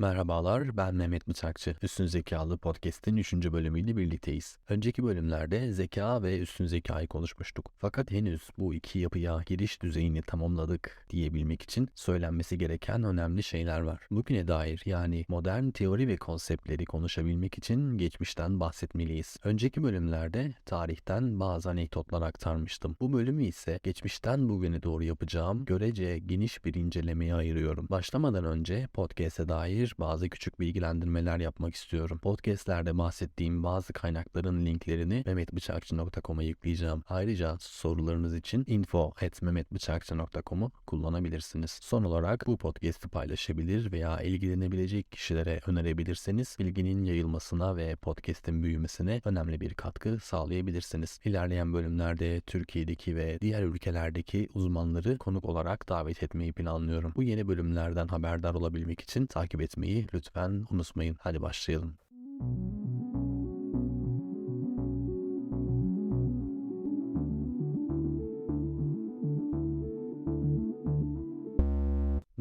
Merhabalar, ben Mehmet Bıçakçı. Üstün Zekalı Podcast'in 3. bölümüyle birlikteyiz. Önceki bölümlerde zeka ve üstün zekayı konuşmuştuk. Fakat henüz bu iki yapıya giriş düzeyini tamamladık diyebilmek için söylenmesi gereken önemli şeyler var. Bugüne dair yani modern teori ve konseptleri konuşabilmek için geçmişten bahsetmeliyiz. Önceki bölümlerde tarihten bazı anekdotlar aktarmıştım. Bu bölümü ise geçmişten bugüne doğru yapacağım görece geniş bir incelemeye ayırıyorum. Başlamadan önce podcast'e dair bazı küçük bilgilendirmeler yapmak istiyorum. Podcast'lerde bahsettiğim bazı kaynakların linklerini mehmetbıçakçı.com'a yükleyeceğim. Ayrıca sorularınız için info.mehmetbıçakçı.com'u kullanabilirsiniz. Son olarak bu podcast'i paylaşabilir veya ilgilenebilecek kişilere önerebilirseniz bilginin yayılmasına ve podcast'in büyümesine önemli bir katkı sağlayabilirsiniz. İlerleyen bölümlerde Türkiye'deki ve diğer ülkelerdeki uzmanları konuk olarak davet etmeyi planlıyorum. Bu yeni bölümlerden haberdar olabilmek için takip etmeyi lütfen unutmayın. Hadi başlayalım.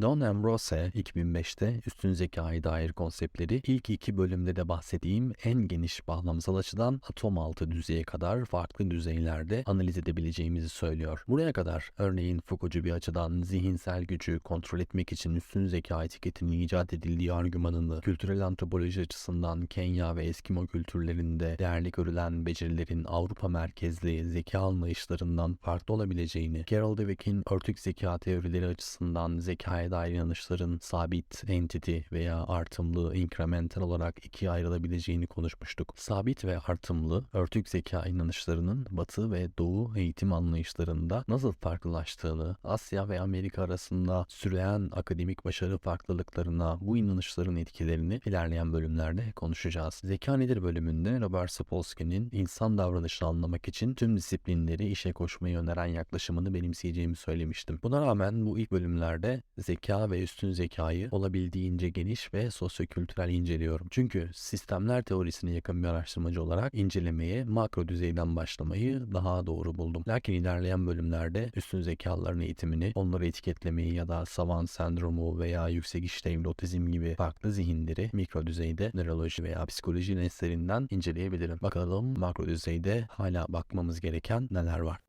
Don Ambrose 2005'te üstün zekaya dair konseptleri ilk iki bölümde de bahsettiğim en geniş bağlamsal açıdan atom altı düzeye kadar farklı düzeylerde analiz edebileceğimizi söylüyor. Buraya kadar örneğin Foucault'cu bir açıdan zihinsel gücü kontrol etmek için üstün zeka etiketinin icat edildiği argümanını kültürel antropoloji açısından Kenya ve Eskimo kültürlerinde değerli görülen becerilerin Avrupa merkezli zeka anlayışlarından farklı olabileceğini, Carol Dweck'in örtük zeka teorileri açısından zekaya dair inanışların sabit, entity veya artımlı, incremental olarak ikiye ayrılabileceğini konuşmuştuk. Sabit ve artımlı, örtük zeka inanışlarının Batı ve Doğu eğitim anlayışlarında nasıl farklılaştığını, Asya ve Amerika arasında süreyen akademik başarı farklılıklarına bu inanışların etkilerini ilerleyen bölümlerde konuşacağız. Zeka nedir bölümünde Robert Sapolsky'nin insan davranışını anlamak için tüm disiplinleri işe koşmayı öneren yaklaşımını benimseyeceğimi söylemiştim. Buna rağmen bu ilk bölümlerde zeka zeka ve üstün zekayı olabildiğince geniş ve sosyokültürel inceliyorum. Çünkü sistemler teorisine yakın bir araştırmacı olarak incelemeye makro düzeyden başlamayı daha doğru buldum. Lakin ilerleyen bölümlerde üstün zekaların eğitimini, onları etiketlemeyi ya da savant sendromu veya yüksek işlevli otizm gibi farklı zihinleri mikro düzeyde nöroloji veya psikoloji lenslerinden inceleyebilirim. Bakalım makro düzeyde hala bakmamız gereken neler var.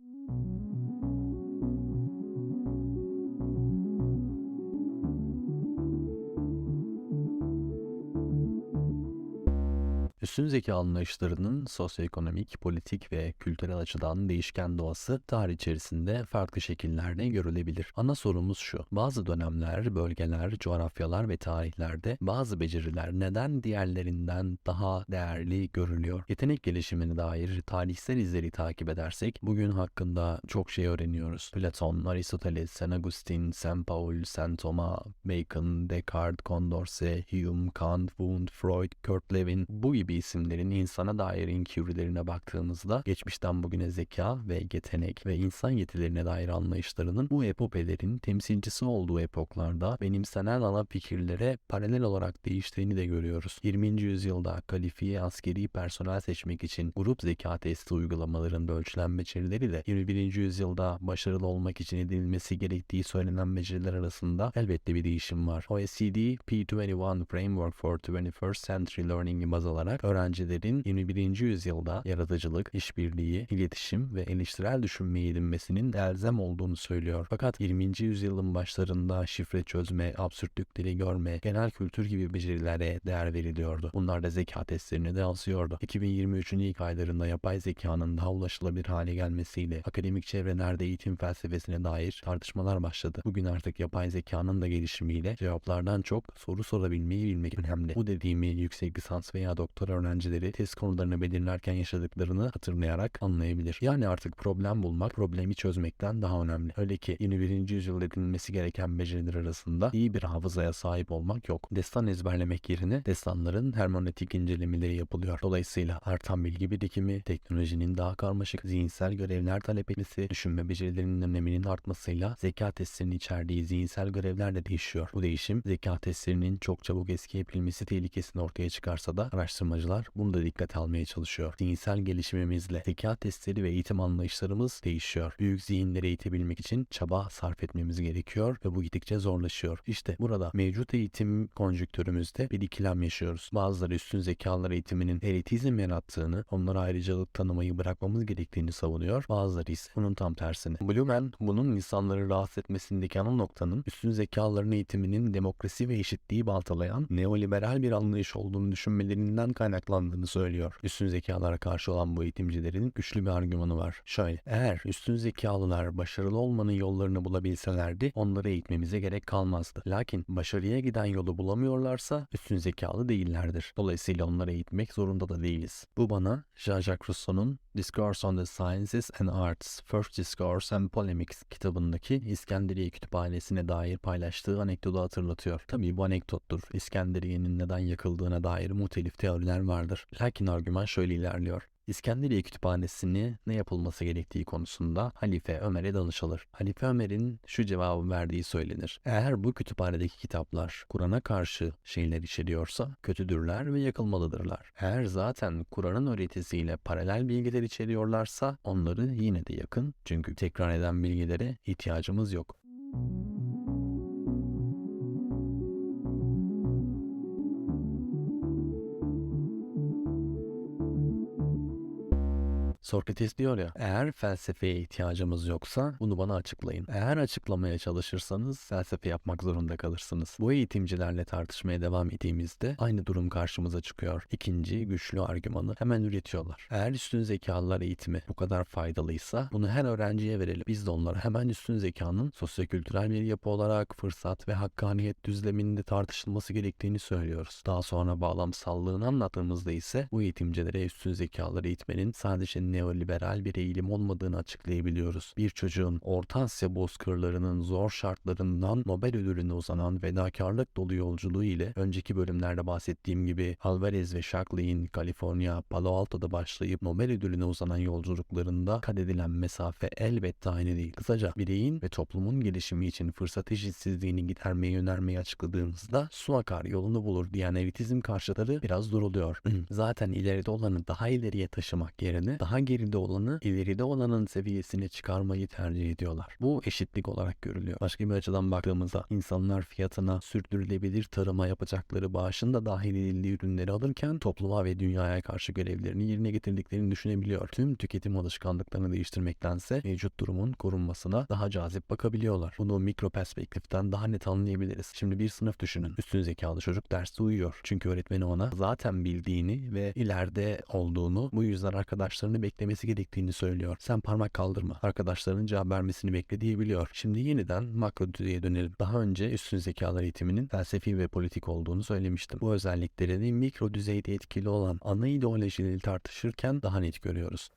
Üstün zeka anlayışlarının sosyoekonomik, politik ve kültürel açıdan değişken doğası tarih içerisinde farklı şekillerde görülebilir. Ana sorumuz şu. Bazı dönemler, bölgeler, coğrafyalar ve tarihlerde bazı beceriler neden diğerlerinden daha değerli görülüyor? Yetenek gelişimine dair tarihsel izleri takip edersek bugün hakkında çok şey öğreniyoruz. Platon, Aristoteles, Saint Augustine, Saint Paul, Saint Thomas, Bacon, Descartes, Condorcet, Hume, Kant, Wundt, Freud, Kurt Lewin bu gibi gibi isimlerin insana dair inkivrilerine baktığımızda geçmişten bugüne zeka ve yetenek ve insan yetilerine dair anlayışlarının bu epopelerin temsilcisi olduğu epoklarda benimsenen ana fikirlere paralel olarak değiştiğini de görüyoruz. 20. yüzyılda kalifiye askeri personel seçmek için grup zeka testi uygulamalarında ölçülen becerileri de 21. yüzyılda başarılı olmak için edilmesi gerektiği söylenen beceriler arasında elbette bir değişim var. OECD P21 Framework for 21st Century Learning'i baz alarak öğrencilerin 21. yüzyılda yaratıcılık, işbirliği, iletişim ve eleştirel düşünmeyi edinmesinin elzem olduğunu söylüyor. Fakat 20. yüzyılın başlarında şifre çözme, absürtlükleri görme, genel kültür gibi becerilere değer veriliyordu. Bunlar da zeka testlerine de yansıyordu. 2023'ün ilk aylarında yapay zekanın daha ulaşılabilir hale gelmesiyle akademik çevrelerde eğitim felsefesine dair tartışmalar başladı. Bugün artık yapay zekanın da gelişimiyle cevaplardan çok soru sorabilmeyi bilmek önemli. Bu dediğimi yüksek lisans veya doktora öğrencileri test konularını belirlerken yaşadıklarını hatırlayarak anlayabilir. Yani artık problem bulmak problemi çözmekten daha önemli. Öyle ki 21. yüzyılda edinilmesi gereken beceriler arasında iyi bir hafızaya sahip olmak yok. Destan ezberlemek yerine destanların hermeneutik incelemeleri yapılıyor. Dolayısıyla artan bilgi birikimi, teknolojinin daha karmaşık zihinsel görevler talep etmesi, düşünme becerilerinin öneminin artmasıyla zeka testlerinin içerdiği zihinsel görevler de değişiyor. Bu değişim zeka testlerinin çok çabuk eskiyebilmesi tehlikesini ortaya çıkarsa da araştırmacı araştırmacılar bunu da dikkate almaya çalışıyor. Zihinsel gelişimimizle zeka testleri ve eğitim anlayışlarımız değişiyor. Büyük zihinleri eğitebilmek için çaba sarf etmemiz gerekiyor ve bu gittikçe zorlaşıyor. İşte burada mevcut eğitim konjüktürümüzde bir ikilem yaşıyoruz. Bazıları üstün zekalar eğitiminin elitizm yarattığını, onlara ayrıcalık tanımayı bırakmamız gerektiğini savunuyor. Bazıları ise bunun tam tersini. Blumen bunun insanları rahatsız etmesindeki ana noktanın üstün zekaların eğitiminin demokrasi ve eşitliği baltalayan neoliberal bir anlayış olduğunu düşünmelerinden kaynaklandığını söylüyor. Üstün zekalara karşı olan bu eğitimcilerin güçlü bir argümanı var. Şöyle, eğer üstün zekalılar başarılı olmanın yollarını bulabilselerdi onları eğitmemize gerek kalmazdı. Lakin başarıya giden yolu bulamıyorlarsa üstün zekalı değillerdir. Dolayısıyla onları eğitmek zorunda da değiliz. Bu bana Jean-Jacques Rousseau'nun Discourse on the Sciences and Arts, First Discourse and Polemics kitabındaki İskenderiye Kütüphanesi'ne dair paylaştığı anekdotu hatırlatıyor. Tabii bu anekdottur. İskenderiye'nin neden yakıldığına dair muhtelif teoriler vardır. Lakin argüman şöyle ilerliyor. İskenderiye Kütüphanesi'ni ne yapılması gerektiği konusunda Halife Ömer'e danışılır. Halife Ömer'in şu cevabı verdiği söylenir. Eğer bu kütüphanedeki kitaplar Kur'an'a karşı şeyler içeriyorsa kötüdürler ve yakılmalıdırlar. Eğer zaten Kur'an'ın öğretisiyle paralel bilgiler içeriyorlarsa onları yine de yakın çünkü tekrar eden bilgilere ihtiyacımız yok. Sokrates diyor ya, eğer felsefeye ihtiyacımız yoksa bunu bana açıklayın. Eğer açıklamaya çalışırsanız felsefe yapmak zorunda kalırsınız. Bu eğitimcilerle tartışmaya devam ettiğimizde aynı durum karşımıza çıkıyor. İkinci güçlü argümanı hemen üretiyorlar. Eğer üstün zekalılar eğitimi bu kadar faydalıysa bunu her öğrenciye verelim. Biz de onlara hemen üstün zekanın sosyokültürel bir yapı olarak fırsat ve hakkaniyet düzleminde tartışılması gerektiğini söylüyoruz. Daha sonra bağlamsallığını anlattığımızda ise bu eğitimcilere üstün zekaları eğitmenin sadece neoliberal bir eğilim olmadığını açıklayabiliyoruz. Bir çocuğun Orta Asya bozkırlarının zor şartlarından Nobel ödülüne uzanan fedakarlık dolu yolculuğu ile önceki bölümlerde bahsettiğim gibi Alvarez ve Shockley'in Kaliforniya, Palo Alto'da başlayıp Nobel ödülüne uzanan yolculuklarında kat edilen mesafe elbette aynı değil. Kısaca bireyin ve toplumun gelişimi için fırsat eşitsizliğini gidermeyi önermeyi açıkladığımızda su akar yolunu bulur diyen elitizm karşıtları biraz duruluyor. Zaten ileride olanı daha ileriye taşımak yerine daha geride olanı ileride olanın seviyesine çıkarmayı tercih ediyorlar. Bu eşitlik olarak görülüyor. Başka bir açıdan baktığımızda insanlar fiyatına sürdürülebilir tarıma yapacakları bağışın da dahil edildiği ürünleri alırken topluma ve dünyaya karşı görevlerini yerine getirdiklerini düşünebiliyor. Tüm tüketim alışkanlıklarını değiştirmektense mevcut durumun korunmasına daha cazip bakabiliyorlar. Bunu mikro perspektiften daha net anlayabiliriz. Şimdi bir sınıf düşünün. Üstün zekalı çocuk derste uyuyor. Çünkü öğretmeni ona zaten bildiğini ve ileride olduğunu bu yüzden arkadaşlarını beklemesi gerektiğini söylüyor. Sen parmak kaldırma. Arkadaşlarının cevap vermesini bekle diyebiliyor. Şimdi yeniden makro düzeye dönelim. Daha önce üstün zekalar eğitiminin felsefi ve politik olduğunu söylemiştim. Bu özelliklerini mikro düzeyde etkili olan ana ideolojileri tartışırken daha net görüyoruz.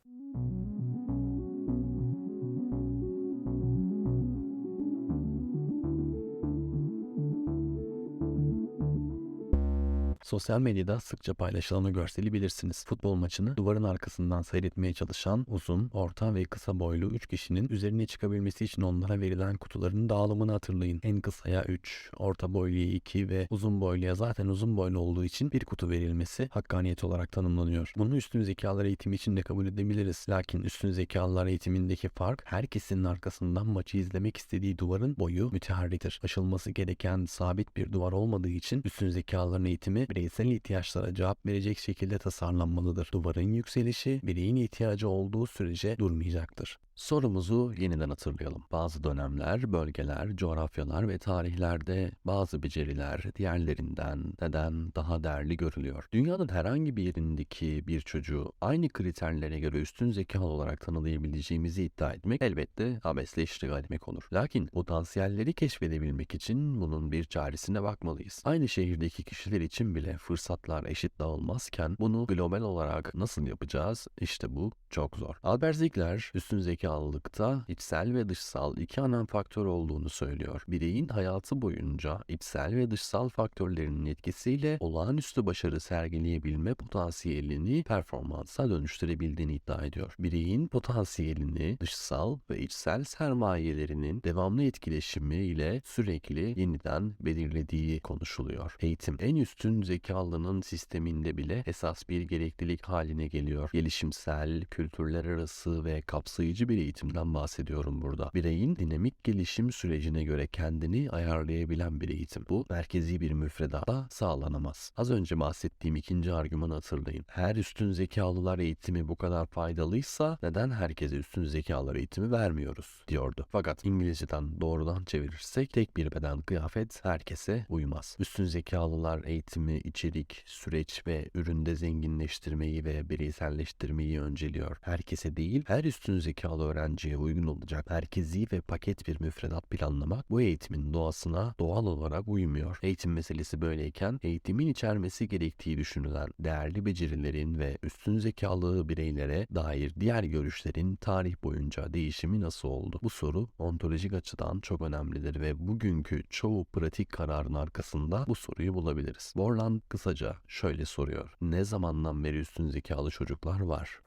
Sosyal medyada sıkça paylaşılan o görseli bilirsiniz. Futbol maçını duvarın arkasından seyretmeye çalışan uzun, orta ve kısa boylu 3 kişinin üzerine çıkabilmesi için onlara verilen kutuların dağılımını hatırlayın. En kısaya 3, orta boyluya 2 ve uzun boyluya zaten uzun boylu olduğu için bir kutu verilmesi hakkaniyet olarak tanımlanıyor. Bunu üstün zekalar eğitimi için de kabul edebiliriz. Lakin üstün zekalar eğitimindeki fark herkesin arkasından maçı izlemek istediği duvarın boyu müteharriktir. Aşılması gereken sabit bir duvar olmadığı için üstün zekaların eğitimi bireysel ihtiyaçlara cevap verecek şekilde tasarlanmalıdır. Duvarın yükselişi bireyin ihtiyacı olduğu sürece durmayacaktır. Sorumuzu yeniden hatırlayalım. Bazı dönemler, bölgeler, coğrafyalar ve tarihlerde bazı beceriler diğerlerinden neden daha değerli görülüyor. Dünyanın herhangi bir yerindeki bir çocuğu aynı kriterlere göre üstün zekalı olarak tanılayabileceğimizi iddia etmek elbette abesle iştigal etmek olur. Lakin potansiyelleri keşfedebilmek için bunun bir çaresine bakmalıyız. Aynı şehirdeki kişiler için bile fırsatlar eşit dağılmazken bunu global olarak nasıl yapacağız? İşte bu çok zor. Albert Ziegler üstün zekalılıkta içsel ve dışsal iki ana faktör olduğunu söylüyor. Bireyin hayatı boyunca içsel ve dışsal faktörlerinin etkisiyle olağanüstü başarı sergileyebilme potansiyelini performansa dönüştürebildiğini iddia ediyor. Bireyin potansiyelini dışsal ve içsel sermayelerinin devamlı etkileşimi ile sürekli yeniden belirlediği konuşuluyor. Eğitim en üstün zekalının sisteminde bile esas bir gereklilik haline geliyor. Gelişimsel, kültürler arası ve kapsayıcı bir eğitimden bahsediyorum burada. Bireyin dinamik gelişim sürecine göre kendini ayarlayabilen bir eğitim. Bu merkezi bir müfredatta sağlanamaz. Az önce bahsettiğim ikinci argümanı hatırlayın. Her üstün zekalılar eğitimi bu kadar faydalıysa neden herkese üstün zekalar eğitimi vermiyoruz diyordu. Fakat İngilizceden doğrudan çevirirsek tek bir beden kıyafet herkese uymaz. Üstün zekalılar eğitimi, içerik, süreç ve üründe zenginleştirmeyi ve bireyselleştirmeyi önceliyor. Herkese değil, her üstün zekalı öğrenciye uygun olacak merkezi ve paket bir müfredat planlamak bu eğitimin doğasına doğal olarak uymuyor. Eğitim meselesi böyleyken eğitimin içermesi gerektiği düşünülen değerli becerilerin ve üstün zekalı bireylere dair diğer görüşlerin tarih boyunca değişimi nasıl oldu? Bu soru ontolojik açıdan çok önemlidir ve bugünkü çoğu pratik kararın arkasında bu soruyu bulabiliriz. Borland kısaca şöyle soruyor. Ne zamandan beri üstün zekalı çocuklar var?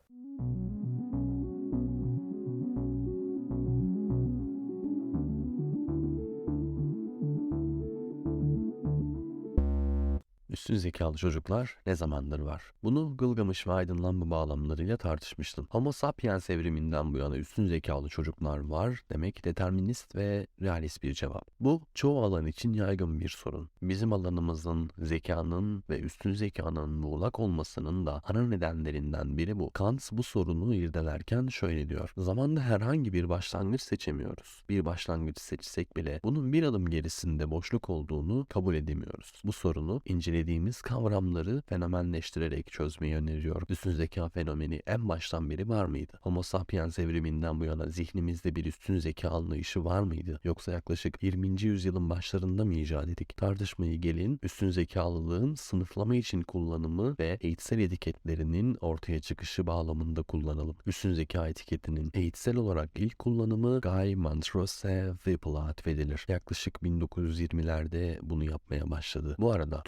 Üstün zekalı çocuklar ne zamandır var? Bunu Gılgamış ve aydınlanma bağlamlarıyla tartışmıştım. Homo sapiens evriminden bu yana üstün zekalı çocuklar var demek determinist ve realist bir cevap. Bu çoğu alan için yaygın bir sorun. Bizim alanımızın zekanın ve üstün zekanın muğlak olmasının da ana nedenlerinden biri bu. Kant bu sorunu irdelerken şöyle diyor. Zamanda herhangi bir başlangıç seçemiyoruz. Bir başlangıç seçsek bile bunun bir adım gerisinde boşluk olduğunu kabul edemiyoruz. Bu sorunu incelediğimiz kavramları fenomenleştirerek çözmeyi öneriyor. Üstün zeka fenomeni en baştan beri var mıydı? Homo sapiens evriminden bu yana zihnimizde bir üstün zeka anlayışı var mıydı? Yoksa yaklaşık 20. yüzyılın başlarında mı icat ettik? Tartışmayı gelin üstün zekalılığın sınıflama için kullanımı ve eğitsel etiketlerinin ortaya çıkışı bağlamında kullanalım. Üstün zeka etiketinin eğitsel olarak ilk kullanımı Guy Montrose Whipple'a atfedilir. Yaklaşık 1920'lerde bunu yapmaya başladı. Bu arada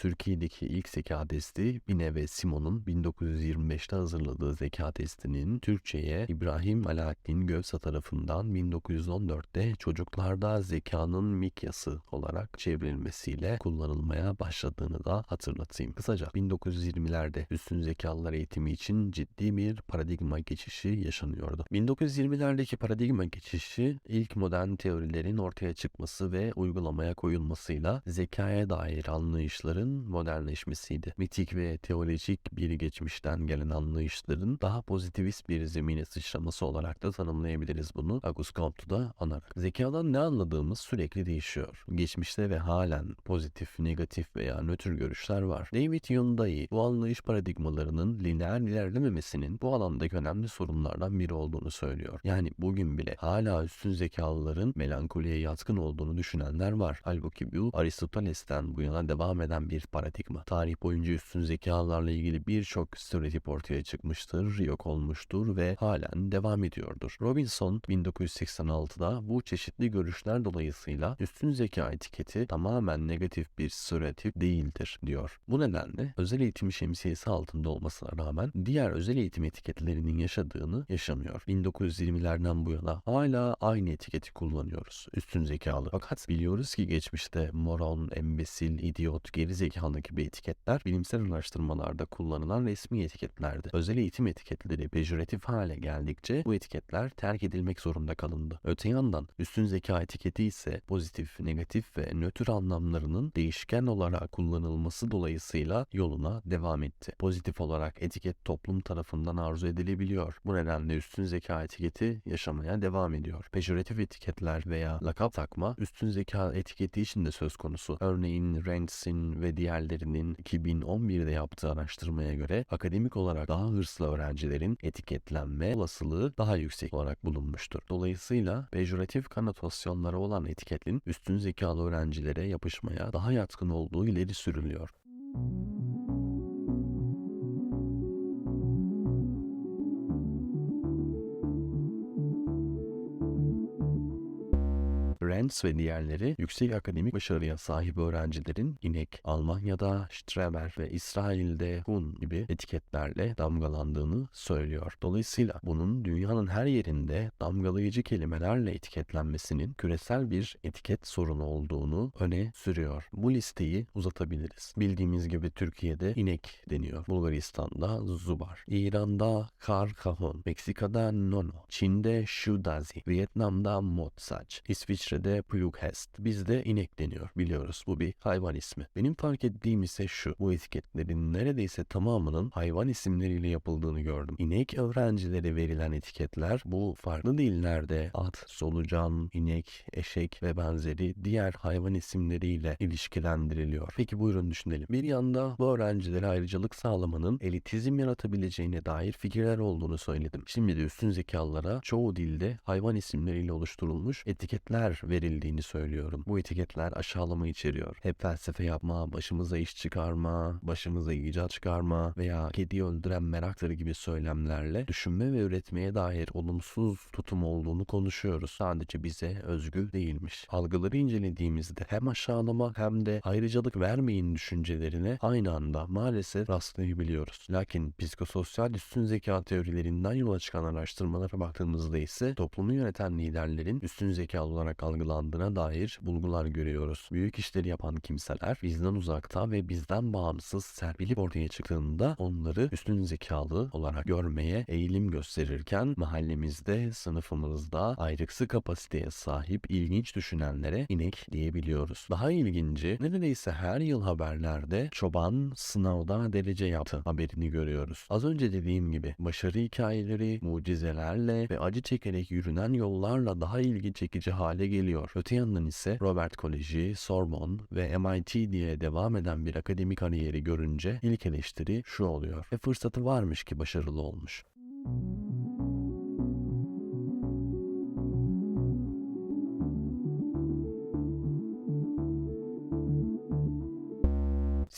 Türkiye'deki ilk zeka testi Bine ve Simon'un 1925'te hazırladığı zeka testinin Türkçe'ye İbrahim Alaaddin Gövsa tarafından 1914'te çocuklarda zekanın mikyası olarak çevrilmesiyle kullanılmaya başladığını da hatırlatayım. Kısaca 1920'lerde üstün zekalılar eğitimi için ciddi bir paradigma geçişi yaşanıyordu. 1920'lerdeki paradigma geçişi ilk modern teorilerin ortaya çıkması ve uygulamaya koyulmasıyla zekaya dair anlayışların modernleşmesiydi. Mitik ve teolojik bir geçmişten gelen anlayışların daha pozitivist bir zemine sıçraması olarak da tanımlayabiliriz bunu Auguste Comte'da anarak. Zekadan ne anladığımız sürekli değişiyor. Geçmişte ve halen pozitif, negatif veya nötr görüşler var. David Hyundai bu anlayış paradigmalarının lineer ilerlememesinin bu alandaki önemli sorunlardan biri olduğunu söylüyor. Yani bugün bile hala üstün zekalıların melankoliye yatkın olduğunu düşünenler var. Halbuki bu Aristoteles'ten bu yana devam eden bir paradigma. Tarih boyunca üstün zekalarla ilgili birçok stereotip ortaya çıkmıştır, yok olmuştur ve halen devam ediyordur. Robinson 1986'da bu çeşitli görüşler dolayısıyla üstün zeka etiketi tamamen negatif bir stereotip değildir diyor. Bu nedenle özel eğitim şemsiyesi altında olmasına rağmen diğer özel eğitim etiketlerinin yaşadığını yaşamıyor. 1920'lerden bu yana hala aynı etiketi kullanıyoruz. Üstün zekalı. Fakat biliyoruz ki geçmişte moron, embesil, idiot, geri zekalı gibi etiketler bilimsel araştırmalarda kullanılan resmi etiketlerdi. Özel eğitim etiketleri pejoratif hale geldikçe bu etiketler terk edilmek zorunda kalındı. Öte yandan üstün zeka etiketi ise pozitif, negatif ve nötr anlamlarının değişken olarak kullanılması dolayısıyla yoluna devam etti. Pozitif olarak etiket toplum tarafından arzu edilebiliyor. Bu nedenle üstün zeka etiketi yaşamaya devam ediyor. Pejoratif etiketler veya lakap takma üstün zeka etiketi için de söz konusu. Örneğin Rantz'in ve diğerlerinin 2011'de yaptığı araştırmaya göre akademik olarak daha hırslı öğrencilerin etiketlenme olasılığı daha yüksek olarak bulunmuştur. Dolayısıyla pejoratif kanotasyonları olan etiketin üstün zekalı öğrencilere yapışmaya daha yatkın olduğu ileri sürülüyor. Burns ve diğerleri yüksek akademik başarıya sahip öğrencilerin inek, Almanya'da Streber ve İsrail'de Hun gibi etiketlerle damgalandığını söylüyor. Dolayısıyla bunun dünyanın her yerinde damgalayıcı kelimelerle etiketlenmesinin küresel bir etiket sorunu olduğunu öne sürüyor. Bu listeyi uzatabiliriz. Bildiğimiz gibi Türkiye'de inek deniyor. Bulgaristan'da zubar. İran'da kar kahon. Meksika'da nono. Çin'de shudazi. Vietnam'da motsaç. İsviçre'de plughest. Bizde inek deniyor biliyoruz. Bu bir hayvan ismi. Benim fark ettiğim ise şu. Bu etiketlerin neredeyse tamamının hayvan isimleriyle yapıldığını gördüm. İnek öğrencilere verilen etiketler bu farklı dillerde at, solucan, inek, eşek ve benzeri diğer hayvan isimleriyle ilişkilendiriliyor. Peki buyurun düşünelim. Bir yanda bu öğrencilere ayrıcalık sağlamanın elitizm yaratabileceğine dair fikirler olduğunu söyledim. Şimdi de üstün zekalılara çoğu dilde hayvan isimleriyle oluşturulmuş etiketler verildiğini söylüyorum. Bu etiketler aşağılama içeriyor. Hep felsefe yapma, başımıza iş çıkarma, başımıza icat çıkarma veya kedi öldüren meraktır gibi söylemlerle düşünme ve üretmeye dair olumsuz tutum olduğunu konuşuyoruz. Sadece bize özgü değilmiş. Algıları incelediğimizde hem aşağılama hem de ayrıcalık vermeyin düşüncelerine aynı anda maalesef rastlayabiliyoruz. Lakin psikososyal üstün zeka teorilerinden yola çıkan araştırmalara baktığımızda ise toplumu yöneten liderlerin üstün zekalı olarak algılandığına dair bulgular görüyoruz. Büyük işleri yapan kimseler bizden uzakta ve bizden bağımsız serpilip ortaya çıktığında onları üstün zekalı olarak görmeye eğilim gösterirken mahallemizde, sınıfımızda ayrıksı kapasiteye sahip ilginç düşünenlere inek diyebiliyoruz. Daha ilginci neredeyse her yıl haberlerde çoban sınavda derece yaptı haberini görüyoruz. Az önce dediğim gibi başarı hikayeleri mucizelerle ve acı çekerek yürünen yollarla daha ilgi çekici hale geliyor. Öte yandan ise Robert Koleji, Sorbonne ve MIT diye devam eden bir akademik kariyeri görünce ilk eleştiri şu oluyor. E fırsatı varmış ki başarılı olmuş.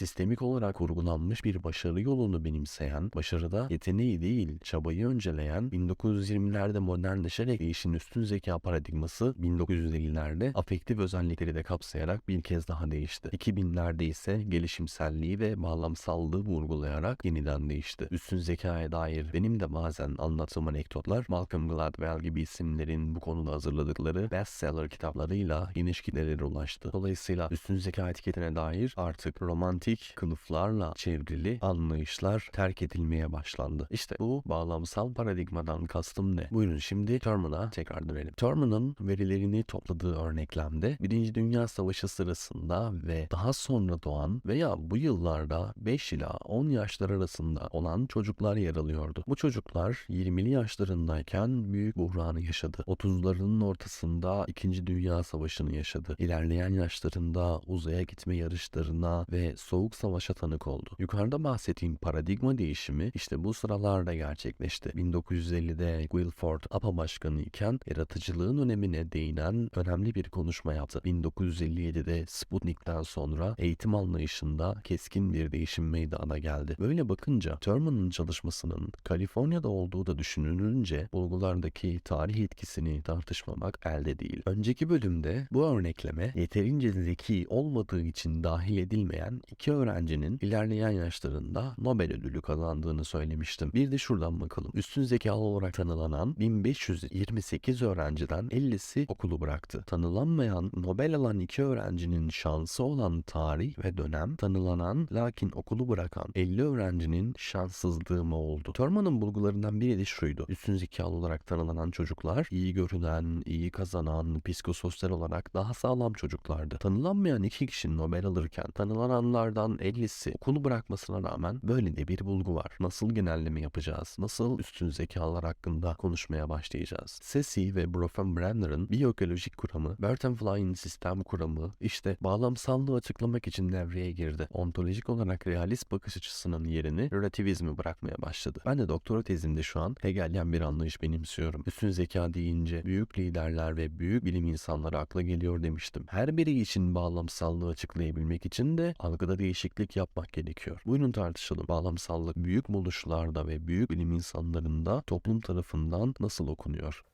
Sistemik olarak kurgulanmış bir başarı yolunu benimseyen, başarıda yeteneği değil çabayı önceleyen 1920'lerde modernleşerek değişin üstün zeka paradigması 1950'lerde afektif özellikleri de kapsayarak bir kez daha değişti. 2000'lerde ise gelişimselliği ve bağlamsallığı vurgulayarak yeniden değişti. Üstün zekaya dair benim de bazen anlattığım anekdotlar Malcolm Gladwell gibi isimlerin bu konuda hazırladıkları bestseller kitaplarıyla geniş kitlelere ulaştı. Dolayısıyla üstün zeka etiketine dair artık romantik kılıflarla çevrili anlayışlar terk edilmeye başlandı. İşte bu bağlamsal paradigmadan kastım ne? Buyurun şimdi Terman'a tekrar dönelim. Terman'ın verilerini topladığı örneklemde Birinci Dünya Savaşı sırasında ve daha sonra doğan veya bu yıllarda 5 ila 10 yaşlar arasında olan çocuklar yer alıyordu. Bu çocuklar 20'li yaşlarındayken büyük buhranı yaşadı. 30'larının ortasında 2. Dünya Savaşı'nı yaşadı. İlerleyen yaşlarında uzaya gitme yarışlarına ve soğuk savaşa tanık oldu. Yukarıda bahsettiğim paradigma değişimi işte bu sıralarda gerçekleşti. 1950'de Guilford APA Başkanı iken yaratıcılığın önemine değinen önemli bir konuşma yaptı. 1957'de Sputnik'ten sonra eğitim anlayışında keskin bir değişim meydana geldi. Böyle bakınca Thurman'ın çalışmasının Kaliforniya'da olduğu da düşünülünce bulgulardaki tarih etkisini tartışmamak elde değil. Önceki bölümde bu örnekleme yeterince zeki olmadığı için dahil edilmeyen iki öğrencinin ilerleyen yaşlarında Nobel ödülü kazandığını söylemiştim. Bir de şuradan bakalım. Üstün zekalı olarak tanılanan 1528 öğrenciden 50'si okulu bıraktı. Tanılanmayan Nobel alan iki öğrencinin şansı olan tarih ve dönem tanılanan lakin okulu bırakan 50 öğrencinin şanssızlığı mı oldu? Thurman'ın bulgularından biri de şuydu. Üstün zekalı olarak tanılanan çocuklar iyi görünen, iyi kazanan, psikososyal olarak daha sağlam çocuklardı. Tanılanmayan iki kişi Nobel alırken tanılananlardan 50'si okulu bırakmasına rağmen böyle de bir bulgu var. Nasıl genelleme yapacağız? Nasıl üstün zekalar hakkında konuşmaya başlayacağız? Sesi ve Bronfenbrenner'ın biyoekolojik kuramı, Bertenfly'in sistem kuramı işte bağlamsallığı açıklamak için devreye girdi. Ontolojik olarak realist bakış açısının yerini relativizmi bırakmaya başladı. Ben de doktora tezimde şu an Hegelyen bir anlayış benimsiyorum. Üstün zeka deyince büyük liderler ve büyük bilim insanları akla geliyor demiştim. Her biri için bağlamsallığı açıklayabilmek için de algıda değişiklik yapmak gerekiyor. Buyurun tartışalım. Bağlamsallık büyük buluşlarda ve büyük bilim insanlarında toplum tarafından nasıl okunuyor?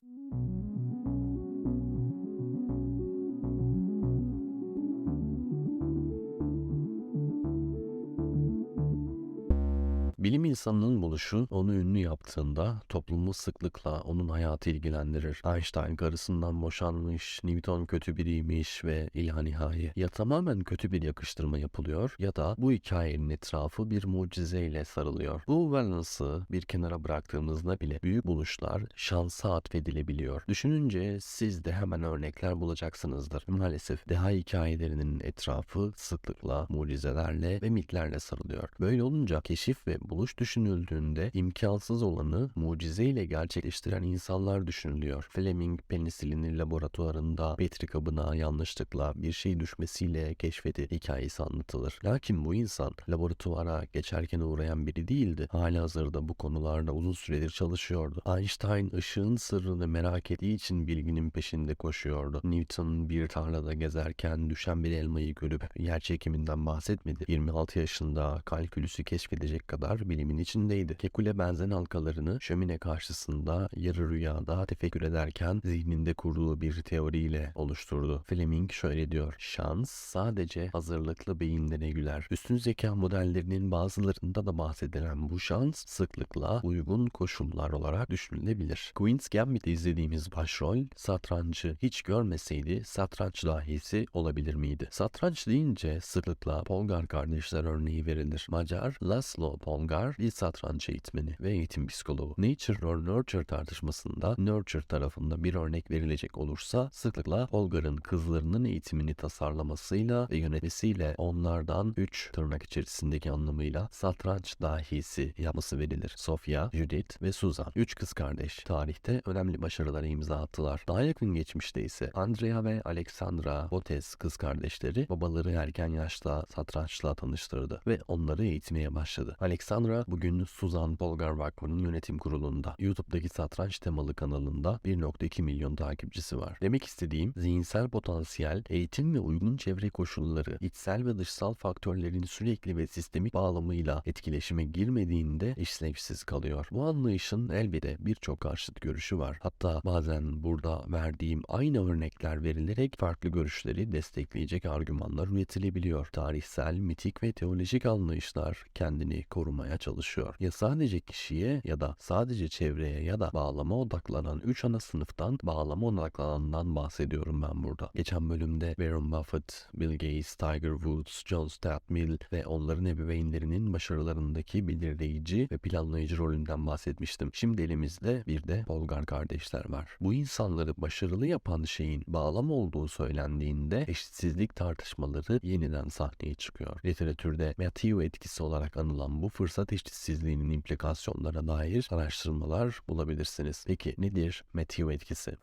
Bilim insanının buluşu onu ünlü yaptığında toplumu sıklıkla onun hayatı ilgilendirir. Einstein karısından boşanmış, Newton kötü biriymiş ve ila nihai. Ya tamamen kötü bir yakıştırma yapılıyor ya da bu hikayenin etrafı bir mucizeyle sarılıyor. Bu balansı bir kenara bıraktığımızda bile büyük buluşlar şansa atfedilebiliyor. Düşününce siz de hemen örnekler bulacaksınızdır. Maalesef deha hikayelerinin etrafı sıklıkla mucizelerle ve mitlerle sarılıyor. Böyle olunca keşif ve buluş düşünüldüğünde imkansız olanı mucizeyle gerçekleştiren insanlar düşünülüyor. Fleming penisilini laboratuvarında Petri kabına yanlışlıkla bir şey düşmesiyle keşfedi hikayesi anlatılır. Lakin bu insan laboratuvara geçerken uğrayan biri değildi. Hala hazırda bu konularda uzun süredir çalışıyordu. Einstein ışığın sırrını merak ettiği için bilginin peşinde koşuyordu. Newton bir tarlada gezerken düşen bir elmayı görüp yer çekiminden bahsetmedi. 26 yaşında kalkülüsü keşfedecek kadar bilimin içindeydi. Kekule benzen halkalarını şömine karşısında yarı rüyada tefekkür ederken zihninde kurduğu bir teoriyle oluşturdu. Fleming şöyle diyor. Şans sadece hazırlıklı beyinlere güler. Üstün zeka modellerinin bazılarında da bahsedilen bu şans sıklıkla uygun koşullar olarak düşünülebilir. Queen's Gambit'te izlediğimiz başrol satrancı hiç görmeseydi satranç dahisi olabilir miydi? Satranç deyince sıklıkla Polgar kardeşler örneği verilir. Macar Laszlo Polgar bir satranç eğitmeni ve eğitim psikoloğu. Nature or Nurture tartışmasında Nurture tarafında bir örnek verilecek olursa sıklıkla Polgar'ın kızlarının eğitimini tasarlamasıyla ve yönetmesiyle onlardan 3 tırnak içerisindeki anlamıyla satranç dahisi yapması verilir. Sofia, Judith ve Suzan. Üç kız kardeş tarihte önemli başarılara imza attılar. Daha yakın geçmişte ise Andrea ve Alexandra Botes kız kardeşleri babaları erken yaşta satrançla tanıştırdı ve onları eğitmeye başladı. Alexandra bugün Suzan Polgar Vakfı'nın yönetim kurulunda. YouTube'daki satranç temalı kanalında 1.2 milyon takipçisi var. Demek istediğim zihinsel potansiyel, eğitim ve uygun çevre koşulları, içsel ve dışsal faktörlerin sürekli ve sistemik bağlamıyla etkileşime girmediğinde işlevsiz kalıyor. Bu anlayışın elbette birçok karşıt görüşü var. Hatta bazen burada verdiğim aynı örnekler verilerek farklı görüşleri destekleyecek argümanlar üretilebiliyor. Tarihsel, mitik ve teolojik anlayışlar kendini korumaya çalışıyor. Ya sadece kişiye ya da sadece çevreye ya da bağlama odaklanan 3 ana sınıftan bağlama odaklanandan bahsediyorum ben burada. Geçen bölümde Warren Buffett, Bill Gates, Tiger Woods, John Stuart Mill ve onların ebeveynlerinin başarılarındaki belirleyici ve planlayıcı rolünden bahsetmiştim. Şimdi elimizde bir de Polgar kardeşler var. Bu insanları başarılı yapan şeyin bağlam olduğu söylendiğinde eşitsizlik tartışmaları yeniden sahneye çıkıyor. Literatürde Matthew etkisi olarak anılan bu fırsat eşitsizliğinin implikasyonlara dair araştırmalar bulabilirsiniz. Peki nedir Matthew etkisi?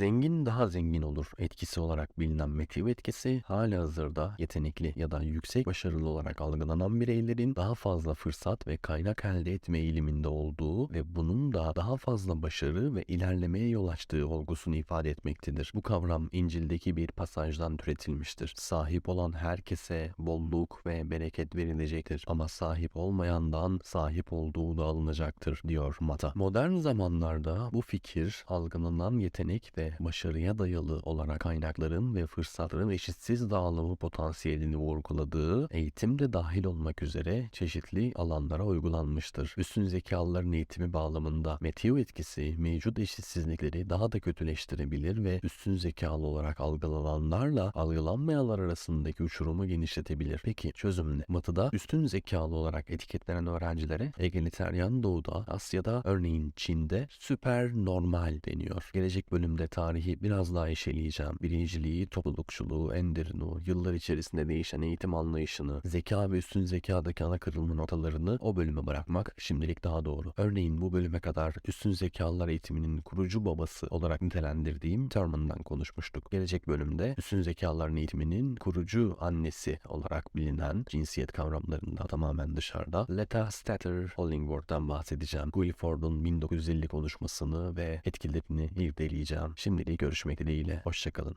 Zengin daha zengin olur etkisi olarak bilinen Matthew etkisi halihazırda yetenekli ya da yüksek başarılı olarak algılanan bireylerin daha fazla fırsat ve kaynak elde etme eğiliminde olduğu ve bunun da daha fazla başarı ve ilerlemeye yol açtığı olgusunu ifade etmektedir. Bu kavram İncil'deki bir pasajdan türetilmiştir. Sahip olan herkese bolluk ve bereket verilecektir ama sahip olmayandan sahip olduğu da alınacaktır diyor Mata. Modern zamanlarda bu fikir algılanan yetenek ve başarıya dayalı olarak kaynakların ve fırsatların eşitsiz dağılımı potansiyelini vurguladığı eğitim de dahil olmak üzere çeşitli alanlara uygulanmıştır. Üstün zekalıların eğitimi bağlamında Matthew etkisi mevcut eşitsizlikleri daha da kötüleştirebilir ve üstün zekalı olarak algılananlarla algılanmayanlar arasındaki uçurumu genişletebilir. Peki çözüm ne? Batı'da üstün zekalı olarak etiketlenen öğrencilere egaliteryan doğuda, Asya'da örneğin Çin'de süper normal deniyor. Gelecek bölümde tarihi biraz daha eşeleyeceğim. Birinciliği, toplulukçuluğu, enderunu, yıllar içerisinde değişen eğitim anlayışını, zeka ve üstün zekadaki ana kırılma noktalarını o bölüme bırakmak şimdilik daha doğru. Örneğin bu bölüme kadar üstün zekalılar eğitiminin kurucu babası olarak nitelendirdiğim Thurman'dan konuşmuştuk. Gelecek bölümde üstün zekalıların eğitiminin kurucu annesi olarak bilinen cinsiyet kavramlarında tamamen dışarıda Leta Statter Hollingworth'tan bahsedeceğim. Guilford'un 1950 konuşmasını ve etkilerini irdeleyeceğim. Şimdilik görüşmek dileğiyle. Hoşçakalın.